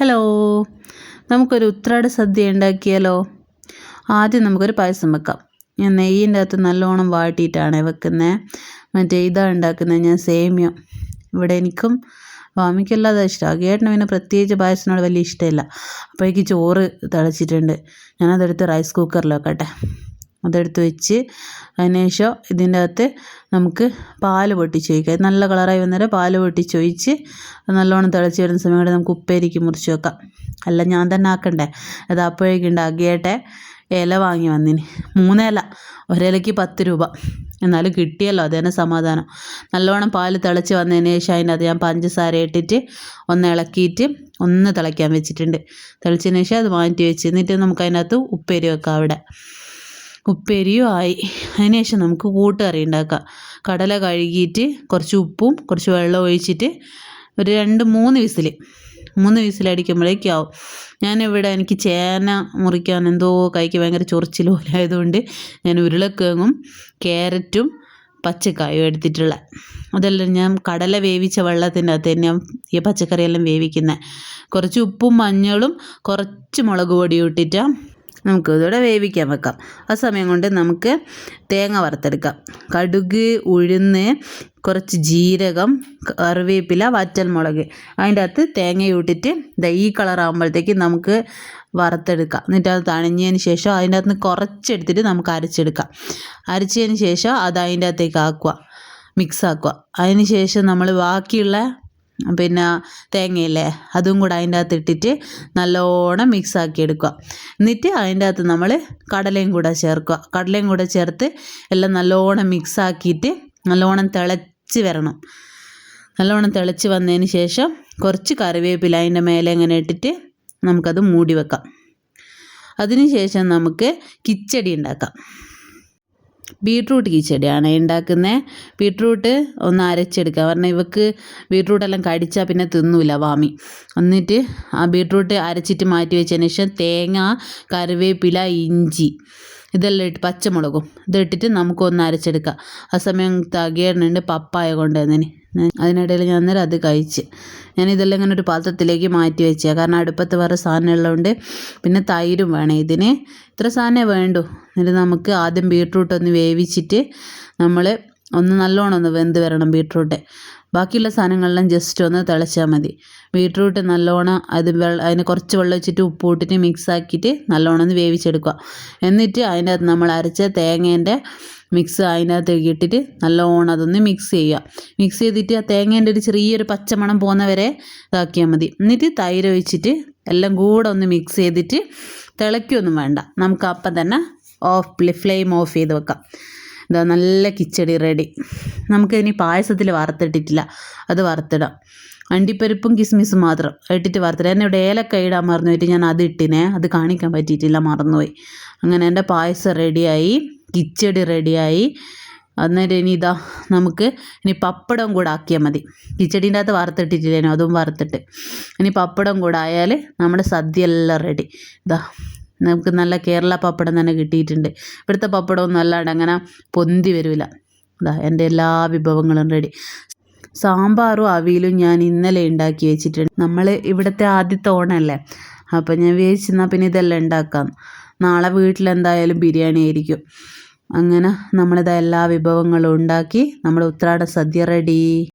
Hello നമുക്കൊരു ഉത്രാട സദ്യ ഉണ്ടാക്കിയാലോ? ആദ്യം നമുക്കൊരു പായസം വെക്കാം. ഞാൻ നെയ്യിന്റെ അകത്ത് നല്ലോണം വാട്ടിയിട്ടാണ് വെക്കുന്നത് മറ്റേ ഇതാ ഉണ്ടാക്കുന്നത് ഞാൻ സേമിയ. ഇവിടെ എനിക്കും വാമിക്കല്ലാതെ ഇഷ്ടമാണ് ഗേട്ടന് പിന്നെ പ്രത്യേകിച്ച് പായസത്തിനോട് വലിയ ഇഷ്ടമില്ല. അപ്പോഴേക്ക് ചോറ് തിളച്ചിട്ടുണ്ട്. ഞാനതെടുത്ത് റൈസ് കുക്കറിൽ വെക്കട്ടെ. അതെടുത്ത് വെച്ച് അതിന് ശേഷം ഇതിന്റെ അകത്ത് നമുക്ക് പാൽ പൊട്ടിച്ച് ഒഴിക്കാം നല്ല കളറായി വന്നേരം പാൽ പൊട്ടിച്ച് ഒഴിച്ച് നല്ലോണം തിളച്ച് വരുന്ന സമയം നമുക്ക് ഉപ്പേരിക്ക് മുറിച്ച് വെക്കാം. അല്ല ഞാൻ തന്നെ ആക്കണ്ടേ? അത് അപ്പോഴേക്കും ഉണ്ടാക്കിയേട്ടെ ഇല വാങ്ങി വന്നിന്. മൂന്നില ഒരിലയ്ക്ക് പത്ത് രൂപ. എന്നാലും കിട്ടിയല്ലോ അത് തന്നെ സമാധാനം. നല്ലോണം പാൽ തിളച്ച് വന്നതിന് ശേഷം അതിന്റെ അത് ഞാൻ പഞ്ചസാര ഇട്ടിട്ട് ഒന്ന് ഇളക്കിയിട്ട് ഒന്ന് തിളയ്ക്കാൻ വെച്ചിട്ടുണ്ട്. തിളച്ചതിന് ശേഷം അത് മാറ്റി വെച്ച് എന്നിട്ട് നമുക്ക് അതിനകത്ത് ഉപ്പേരി വെക്കാം അവിടെ. ഉപ്പേരിയും ആയി. അതിനുശേഷം നമുക്ക് കൂട്ടുകറി ഉണ്ടാക്കാം. കടല കഴുകിയിട്ട് കുറച്ച് ഉപ്പും കുറച്ച് വെള്ളം ഒഴിച്ചിട്ട് ഒരു രണ്ട് മൂന്ന് വിസിൽ. മൂന്ന് വിസിലടിക്കുമ്പോഴേക്കും ആവും. ഞാനിവിടെ എനിക്ക് ചേന മുറിക്കാൻ എന്തോ കൈക്ക് ഭയങ്കര ചൊറിച്ചിൽ പോലെ ആയതുകൊണ്ട് ഞാൻ ഉരുളക്കിഴങ്ങും ക്യാരറ്റും പച്ചക്കായും എടുത്തിട്ടുള്ള. അതെല്ലാം ഞാൻ കടല വേവിച്ച വെള്ളത്തിന്റെ അകത്ത് തന്നെ ഈ പച്ചക്കറിയെല്ലാം വേവിക്കുന്നത് കുറച്ച് ഉപ്പും മഞ്ഞളും കുറച്ച് മുളക് പൊടിയും ഇട്ടിട്ടാണ് നമുക്ക് ഇതോടെ വേവിക്കാൻ വെക്കാം. ആ സമയം കൊണ്ട് നമുക്ക് തേങ്ങ വറുത്തെടുക്കാം. കടുക് ഉഴുന്ന് കുറച്ച് ജീരകം കറിവേപ്പില വറ്റൽമുളക്. അതിന്റെ അകത്ത് തേങ്ങ ഇട്ടിട്ട് ഈ കളറാകുമ്പോഴത്തേക്ക് നമുക്ക് വറുത്തെടുക്കാം. എന്നിട്ട് അത് തണിഞ്ഞതിന് ശേഷം അതിന്റെ അകത്ത് നിന്ന് കുറച്ചെടുത്തിട്ട് നമുക്ക് അരച്ചെടുക്കാം. അരച്ചതിന് ശേഷം അത് അതിന്റെ അകത്തേക്ക് ആക്കുക. മിക്സ് ആക്കുക. അതിന് ശേഷം നമ്മൾ ബാക്കിയുള്ള പിന്നെ തേങ്ങയില്ലേ അതും കൂടെ അതിന്റെ അകത്ത് ഇട്ടിട്ട് നല്ലോണം മിക്സ് ആക്കി എടുക്കുക. എന്നിട്ട് അതിന്റെ അകത്ത് നമ്മൾ കടലയും കൂടെ ചേർക്കുക. കടലയും കൂടെ ചേർത്ത് എല്ലാം നല്ലോണം മിക്സ് ആക്കിയിട്ട് നല്ലോണം തിളച്ച് വരണം. നല്ലോണം തിളച്ച് വന്നതിന് ശേഷം കുറച്ച് കറിവേപ്പില അതിന്റെ മേലെ ഇങ്ങനെ ഇട്ടിട്ട് നമുക്കത് മൂടി വെക്കാം. അതിന് ശേഷം നമുക്ക് കിച്ചടി ഉണ്ടാക്കാം. ബീട്രൂട്ട് കീച്ചടിയാണ് ഉണ്ടാക്കുന്നത് ബീട്രൂട്ട് ഒന്ന് അരച്ചെടുക്കുക. കാരണം ഇവക്ക് ബീട്രൂട്ടെല്ലാം കടിച്ചാൽ പിന്നെ തിന്നൂല വാമി. എന്നിട്ട് ആ ബീട്രൂട്ട് അരച്ചിട്ട് മാറ്റി വെച്ചതിന് ശേഷം തേങ്ങ കറിവേപ്പില ഇഞ്ചി ഇതെല്ലാം ഇട്ട് പച്ചമുളകും. ഇതിട്ടിട്ട് നമുക്കൊന്ന് അരച്ചെടുക്കാം. ആ സമയം തകേടുന്നുണ്ട് പപ്പായ കൊണ്ടുവന്നതിന്. അതിനിടയിൽ ഞാൻ അന്നേരം അത് കഴിച്ച്. ഞാൻ ഇതെല്ലാം ഇങ്ങനെ ഒരു പാത്രത്തിലേക്ക് മാറ്റി വെച്ചാൽ കാരണം അടുപ്പത്ത് വേറെ സാധനം ഉള്ളതുകൊണ്ട് പിന്നെ തൈരും വേണം ഇതിന്. ഇത്ര സാധനമേ വേണ്ടൂ. എന്നിട്ട് നമുക്ക് ആദ്യം ബീട്രൂട്ട് ഒന്ന് വേവിച്ചിട്ട് നമ്മൾ ഒന്ന് നല്ലോണം ഒന്ന് വെന്ത് വരണം ബീട്രൂട്ട്. ബാക്കിയുള്ള സാധനങ്ങളെല്ലാം ജസ്റ്റ് ഒന്ന് തിളച്ചാൽ മതി. ബീട്രൂട്ട് നല്ലോണം അത് വെള്ളം അതിന് കുറച്ച് വെള്ളം വെച്ചിട്ട് ഉപ്പ് ഇട്ടിട്ട് മിക്സ് ആക്കിയിട്ട് നല്ലോണം ഒന്ന് വേവിച്ചെടുക്കുക. എന്നിട്ട് അതിന്റെ നമ്മൾ അരച്ച തേങ്ങേന്റെ മിക്സ് അതിനകത്തേക്ക് ഇട്ടിട്ട് നല്ലോണം അതൊന്ന് മിക്സ് ചെയ്യുക. മിക്സ് ചെയ്തിട്ട് ആ തേങ്ങേന്റെ ഒരു ചെറിയൊരു പച്ചമണം പോകുന്നവരെ ഇതാക്കിയാൽ മതി. എന്നിട്ട് തൈര് ഒഴിച്ചിട്ട് എല്ലാം കൂടെ ഒന്ന് മിക്സ് ചെയ്തിട്ട് തിളയ്ക്കൊന്നും വേണ്ട. നമുക്ക് അപ്പം തന്നെ ഓഫ് ഫ്ലെയിം ഓഫ് ചെയ്ത് വെക്കാം. ഇതാ നല്ല കിച്ചടി റെഡി നമുക്കിനി പായസത്തിൽ വറുത്തിട്ടിട്ടില്ല. അത് വറുത്തിടാം. അണ്ടിപ്പരിപ്പും കിസ്മിസും മാത്രം ഇട്ടിട്ട് വറുത്തിട്ട് എന്നെ ഇവിടെ ഏലക്ക ഇടാൻ മറന്നു പോയിട്ട് ഞാൻ അത് ഇട്ടിനെ. അത് കാണിക്കാൻ പറ്റിയിട്ടില്ല മറന്നുപോയി. അങ്ങനെ എന്റെ പായസം റെഡിയായി കിച്ചടി റെഡിയായി. അന്നേരം ഇനി ഇതാ നമുക്ക് ഇനി പപ്പടം കൂടെ ആക്കിയാൽ മതി. കിച്ചടീന്റെ അകത്ത് വറുത്തിട്ടിട്ടില്ലേനോ അതും വറുത്തിട്ട്. ഇനി പപ്പടം കൂടെ ആയാൽ നമ്മുടെ സദ്യ എല്ലാം റെഡി ഇതാ നമുക്ക് നല്ല കേരള പപ്പടം തന്നെ കിട്ടിയിട്ടുണ്ട്. ഇവിടുത്തെ പപ്പടമൊന്നും അല്ലാണ്ട് അങ്ങനെ പൊന്തി വരില്ല ഇതാ എന്റെ എല്ലാ വിഭവങ്ങളും റെഡി സാമ്പാറും അവിയലും ഞാൻ ഇന്നലെ ഉണ്ടാക്കി വെച്ചിട്ടുണ്ട്. നമ്മൾ ഇവിടുത്തെ ആദ്യത്തെ ഓണമല്ലേ? അപ്പം ഞാൻ വിചാരിച്ചെന്നാൽ പിന്നെ ഇതെല്ലാം ഉണ്ടാക്കാം. നാളെ വീട്ടിലെന്തായാലും ബിരിയാണി ആയിരിക്കും. അങ്ങനെ നമ്മളിത് എല്ലാ വിഭവങ്ങളും ഉണ്ടാക്കി നമ്മുടെ ഉത്രാട സദ്യ റെഡി